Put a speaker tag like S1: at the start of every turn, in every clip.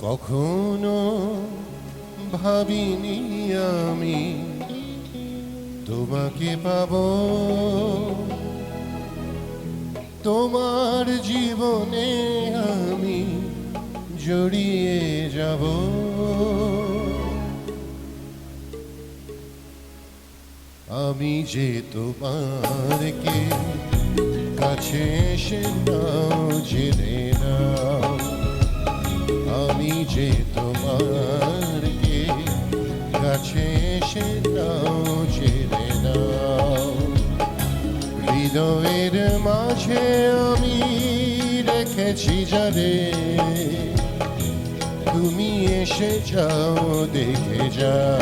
S1: কখনো ভাবিনি আমি তোমাকে পাব। তোমার জীবনে আমি জড়িয়ে যাব। আমি যে তোমারকে কাছে এসে নাও জেনে হৃদয়ের মাঝে আমি রেখেছি যারে তুমি এসে যাও, দেখে যাও।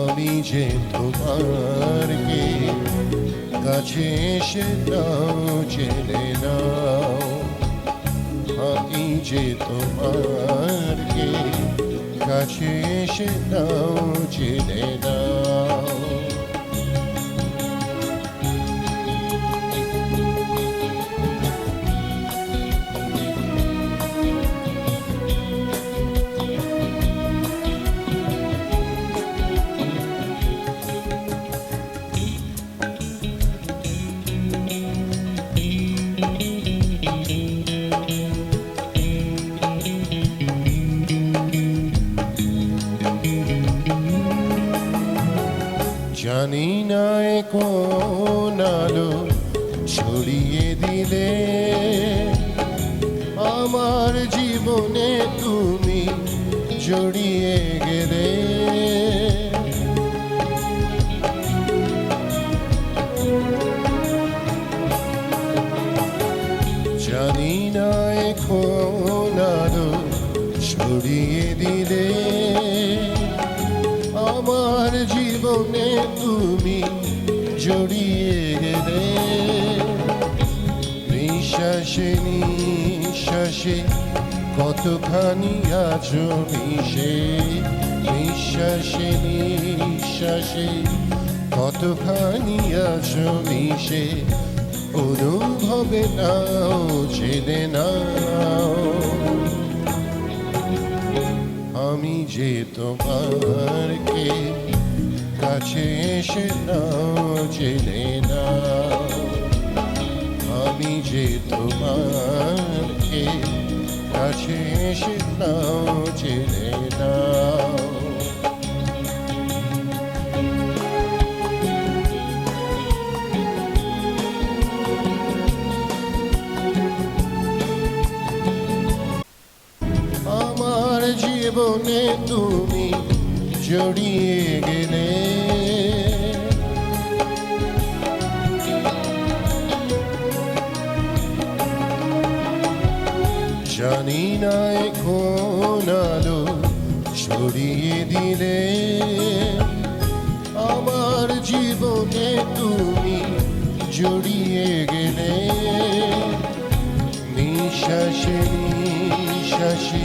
S1: আমি যে তোমারকে কাছে এসে নাও জেনে নাও। আমি যে তোমারকে কাছে এসে নাও জেনে নাও। কোন আলো ছড়িয়ে দিলে আমার জীবনে তুমি জড়িয়ে গেলে। জানি না এখন আলো ছড়িয়ে দিলে আমার জীবনে তুমি জড়িয়ে গেলে নিঃশ্বাসে নিঃশ্বাসে কতখানি আছো মিশে? নিঃশ্বাসে নিঃশ্বাসে কতখানি আছো মিশে? অনুভবে নাও, জেনে নাও। আমি যে তোমারকে কাছে নাও, জেনে নাও। আমি যে তোমারকে কাছে নাও, জেনে নাও। আমার জীবনে তুমি জড়িয়ে গেলে জানি না এখন আলো ছড়িয়ে দিলে। আমার জীবনে তুমি জড়িয়ে গেলে। নিঃশ্বাসে নিঃশ্বাসে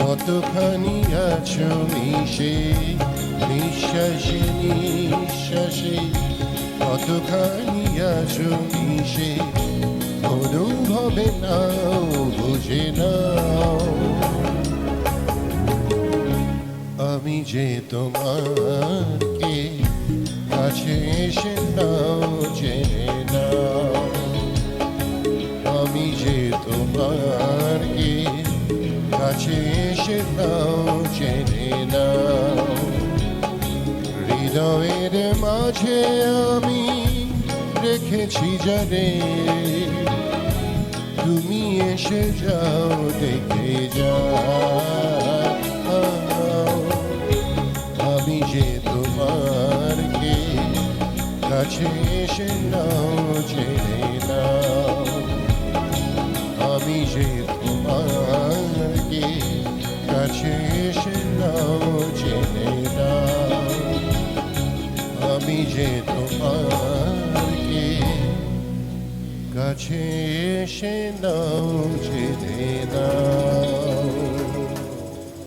S1: কতখানি আছো মিশে? নিঃশ্বাসে নিঃশ্বাসে কতখানি আছো মিশে? অনুভবে নাও, বুঝে নাও। যে তোমারকে কাছে এসে নাও, জেনে নাও। আমি যে তোমারকে কাছে এসে নাও, জেনে নাও। হৃদয়ের মাঝে আমি রেখেছি জানে। তুমি এসে যাও, দেখে যাও। কাছে এসে নাও, জেনে নাও। আমি যে তোমারকে কাছে এসে নাও, জেনে নাও। আমি যে তোমারকে কাছে এসে